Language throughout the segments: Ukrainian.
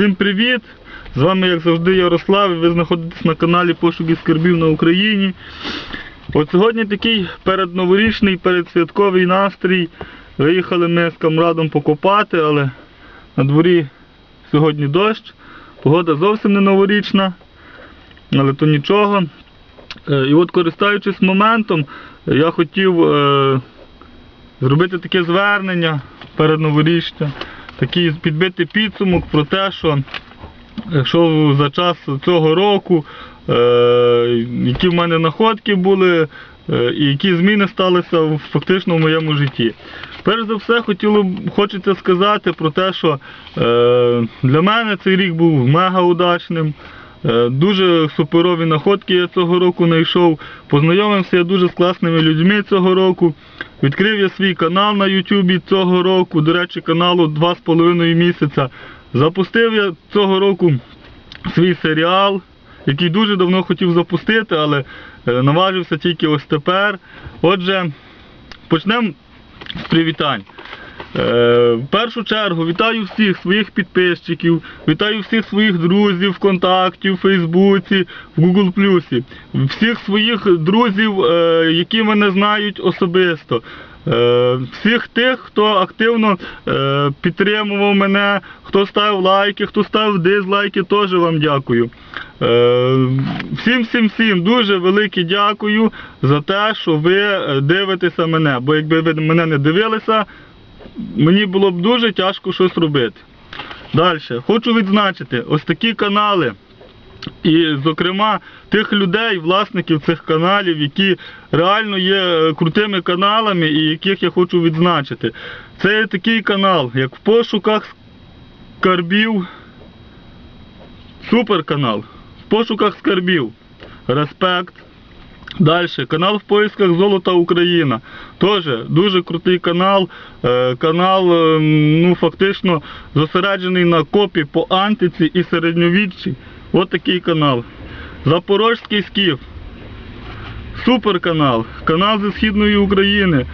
Всім привіт! З вами, як завжди, Ярослав, і ви знаходитесь на каналі Пошуки скарбів на Україні. От сьогодні такий передноворічний, передсвятковий настрій. Виїхали ми з камрадом покопати, але на дворі сьогодні дощ. Погода зовсім не новорічна, але то нічого. Е, І от користуючись моментом, я хотів е, зробити таке звернення перед новорічним, такий підбитий підсумок про те, що що за час цього року, е, які в мене находки були, е, і які зміни сталися фактично в моєму житті. Перш за все, хотіло хочеться сказати про те, що е, для мене цей рік був мега удачним. Е, Дуже суперові находки я цього року знайшов. Познайомився я дуже з класними людьми цього року. Відкрив я свій канал на Ютубі цього року, до речі, каналу 2,5 місяця. Запустив я цього року свій серіал, який дуже давно хотів запустити, але е, наважився тільки ось тепер. Отже, почнемо з привітань. Е, в першу чергу вітаю всіх своїх підписчиків, вітаю всіх своїх друзів ВКонтакті, в Фейсбуці, в Google Плюсі, всіх своїх друзів, е, які мене знають особисто. Е, всіх тих, хто активно підтримував мене, хто ставив лайки, хто ставив дизлайки, теж вам дякую. Всім, всім, всім дуже велике дякую за те, що ви дивитеся мене. Бо якби ви мене не дивилися, мені було б дуже тяжко щось робити. Далі, хочу відзначити ось такі канали. І, зокрема, тих людей, власників цих каналів, які реально є е, крутими каналами і яких я хочу відзначити. Це такий канал, як в пошуках скарбів. Суперканал. В пошуках скарбів. Респект. Далі, канал в поисках Золота Україна. Теж дуже крутий канал. Е, Канал е, ну, фактично зосереджений на копі по антиці і середньовіччі. От такий канал. Запорожський скіф. Суперканал. Канал зі Східної України.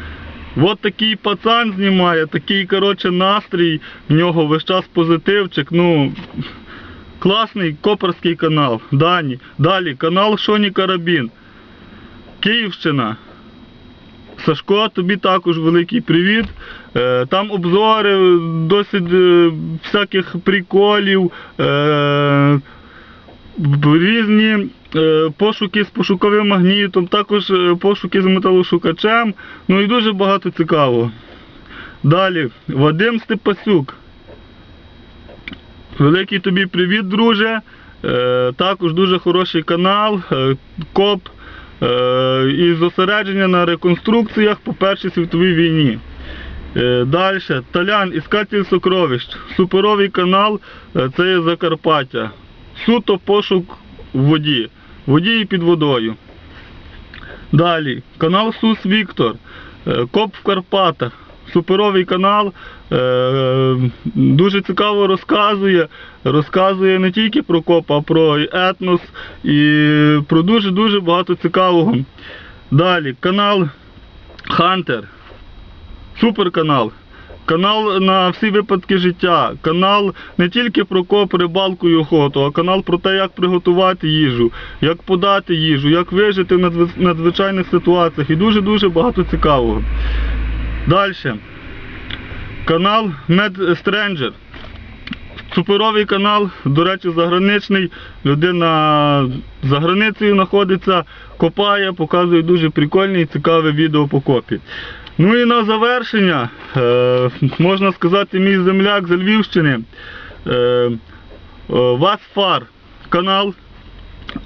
От такий пацан знімає, такий, коротше, настрій в нього весь час позитивчик. Ну, класний коперський канал. Дані. Далі, канал Шоні Карабін. Київщина. Сашко, тобі також великий привіт. Е, Там обзори, досить е, всяких приколів, е, різні пошуки з пошуковим магнітом, також пошуки з металошукачем. Ну і дуже багато цікавого. Далі, Вадим Степасюк. Великий тобі привіт, друже. Також дуже хороший канал, КОП і зосередження на реконструкціях по Першій світовій війні. Е, Далі, Талян, Іскатель сокровищ. Суперовий канал, е, це є Закарпаття. Суто пошук в воді. Воді і під водою. Далі, канал Сус Віктор. Е, Коп в Карпатах. Суперовий канал. Е, Дуже цікаво розказує. Розказує не тільки про коп, а про етнос і про дуже-дуже багато цікавого. Далі, канал Хантер. Суперканал. Канал Канал на всі випадки життя. Канал не тільки про коп, рибалку і охоту, а канал про те, як приготувати їжу, як подати їжу, як вижити в надзвичайних ситуаціях і дуже-дуже багато цікавого. Далі. Канал Med Stranger. Суперовий канал, до речі, заграничний. Людина за границею знаходиться, копає, показує дуже прикольні і цікаве відео по копі. Ну і на завершення, е, можна сказати, мій земляк з Львівщини. Е, е, Васфар канал.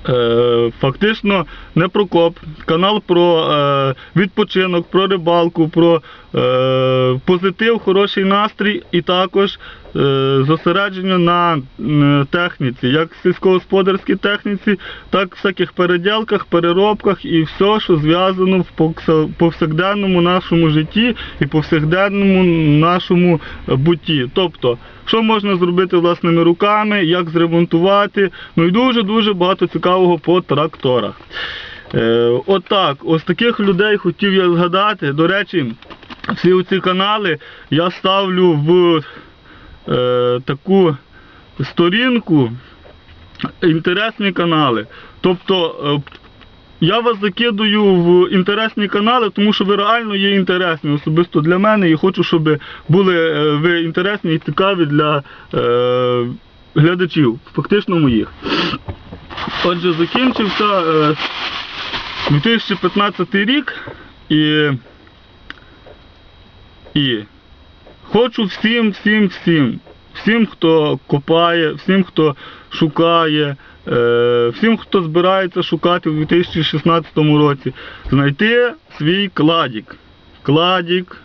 Е, фактично не про коп, канал про е, відпочинок, про рибалку, про е, позитив, хороший настрій і також зосередження на техніці, як сільськогосподарській техніці, так в всяких переділках, переробках і все, що зв'язано в повсякденному нашому житті і повсякденному нашому е, бутті. Тобто, що можна зробити власними руками, як зремонтувати, ну і дуже-дуже багато цікавого по тракторах. Е, отак, ось таких людей хотів я згадати. До речі, всі ці канали я ставлю в е, таку сторінку інтересні канали. Тобто е, я вас закидую в інтересні канали, тому що ви реально є інтересні особисто для мене і хочу, щоб були е, ви інтересні і цікаві для е, глядачів, фактично моїх. Отже, закінчився е, 2015 рік і, і хочу всім, всім, всім, всім, хто копає, всім, хто шукає, е, всім, хто збирається шукати у 2016 році, знайти свій кладік. Кладік.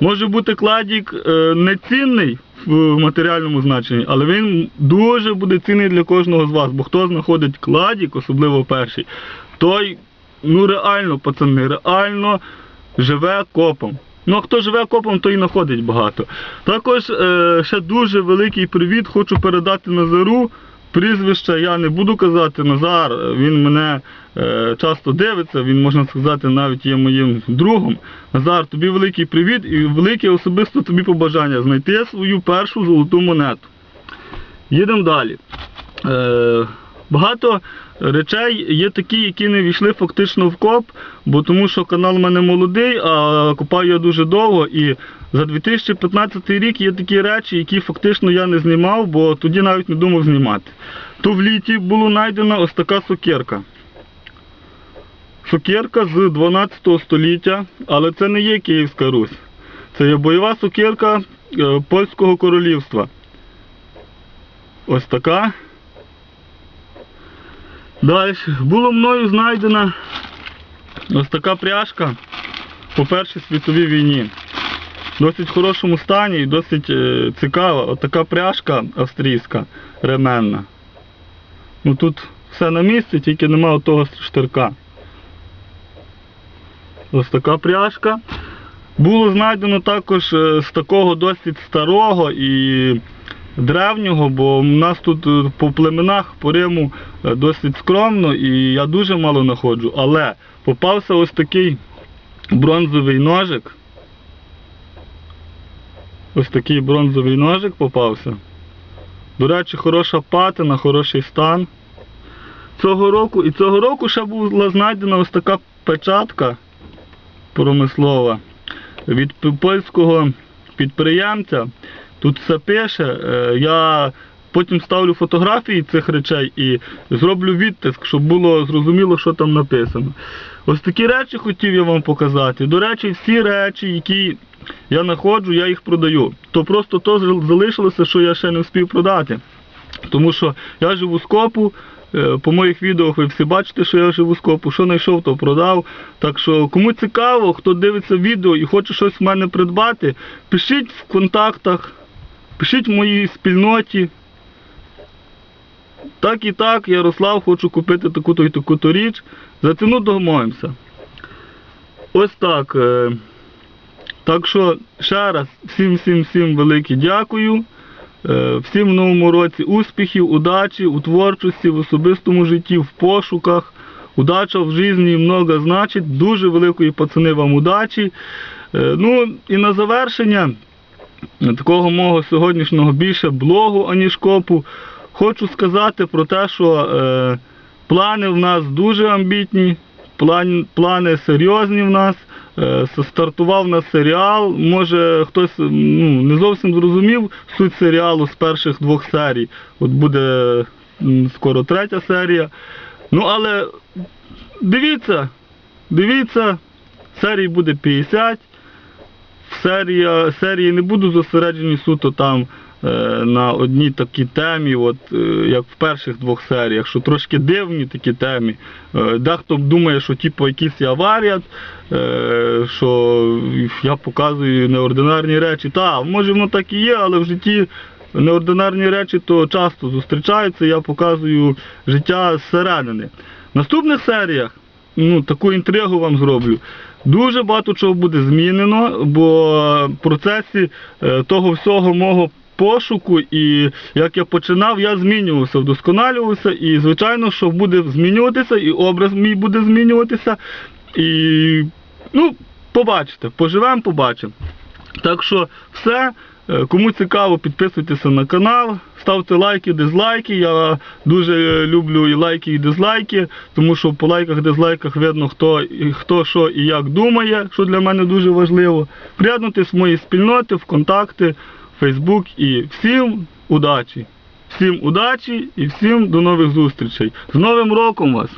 Може бути кладік е, не цінний в матеріальному значенні, але він дуже буде цінний для кожного з вас. Бо хто знаходить кладік, особливо перший, той ну реально, пацани, реально живе копом. Ну, а хто живе копом, той і знаходить багато. Також е, ще дуже великий привіт хочу передати Назару. Прізвище я не буду казати Назар, він мене е, часто дивиться, він, можна сказати, навіть є моїм другом. Назар, тобі великий привіт і велике особисто тобі побажання знайти свою першу золоту монету. Їдемо далі. Е, багато речей є такі, які не війшли фактично в коп, бо тому що канал в мене молодий, а копаю я дуже довго. І за 2015 рік є такі речі, які фактично я не знімав, бо тоді навіть не думав знімати. То в літі була знайдена ось така сокирка. Сокирка з 12 століття, але це не є Київська Русь. Це є бойова сокирка е, польського королівства. Ось така. Далі. Було мною знайдена ось така пряжка по Першій світовій війні. В досить хорошому стані і досить е, цікава. Ось така пряжка австрійська, ременна. Ну тут все на місці, тільки нема того штирка. Ось така пряжка. Було знайдено також е, з такого досить старого і древнього, бо в нас тут е, по племенах по Риму досить скромно і я дуже мало знаходжу. Але попався ось такий бронзовий ножик. Ось такий бронзовий ножик попався. До речі, хороша патина, хороший стан. Цього року, і цього року ще була знайдена ось така печатка промислова від польського підприємця. Тут все пише. е, Я потім ставлю фотографії цих речей і зроблю відтиск, щоб було зрозуміло, що там написано. Ось такі речі хотів я вам показати. До речі, всі речі, які я знаходжу, я їх продаю. То просто то залишилося, що я ще не встиг продати. Тому що я живу з копу, е, по моїх відео ви всі бачите, що я живу з копу, що знайшов, то продав. Так що кому цікаво, хто дивиться відео і хоче щось в мене придбати, пишіть в контактах, пишіть в моїй спільноті. Так і так, Ярослав, хочу купити таку-то і таку-то річ. За ціну домовимося. Ось так. е. Так що ще раз всім всім всім велике дякую. Е, Всім в новому році успіхів, удачі у творчості, в особистому житті, в пошуках. Удача в житті много значить. Дуже великої пацани вам удачі. Е, Ну і на завершення такого мого сьогоднішнього більше блогу, аніж копу, хочу сказати про те, що е, плани в нас дуже амбітні, план, плани серйозні в нас. Е, Стартував нас серіал. Може хтось ну, не зовсім зрозумів суть серіалу з перших двох серій. От буде скоро третя серія. Ну але дивіться, дивіться, серій буде 50. В серії, не буду зосереджені суто там на одній такій темі, от, е, як в перших двох серіях, що трошки дивні такі темі. Е, дехто думає, що типу якийсь я е, що я показую неординарні речі. Так, може воно так і є, але в житті неординарні речі то часто зустрічаються, я показую життя зсередини. В наступних серіях ну, таку інтригу вам зроблю. Дуже багато чого буде змінено, бо в процесі е, того всього мого пошуку і як я починав, я змінювався, вдосконалювався, і звичайно, що буде змінюватися, і образ мій буде змінюватися. І ну, побачите, поживемо, побачимо. Так що все. Е, Кому цікаво, підписуйтеся на канал, ставте лайки, дизлайки. Я дуже люблю і лайки, і дизлайки, тому що по лайках, дизлайках видно, хто, і- хто що і як думає, що для мене дуже важливо. Приєднуйтесь в мої спільноти, в контакти, Фейсбук і всім удачі! Всім удачі і всім до нових зустрічей. З Новим роком вас!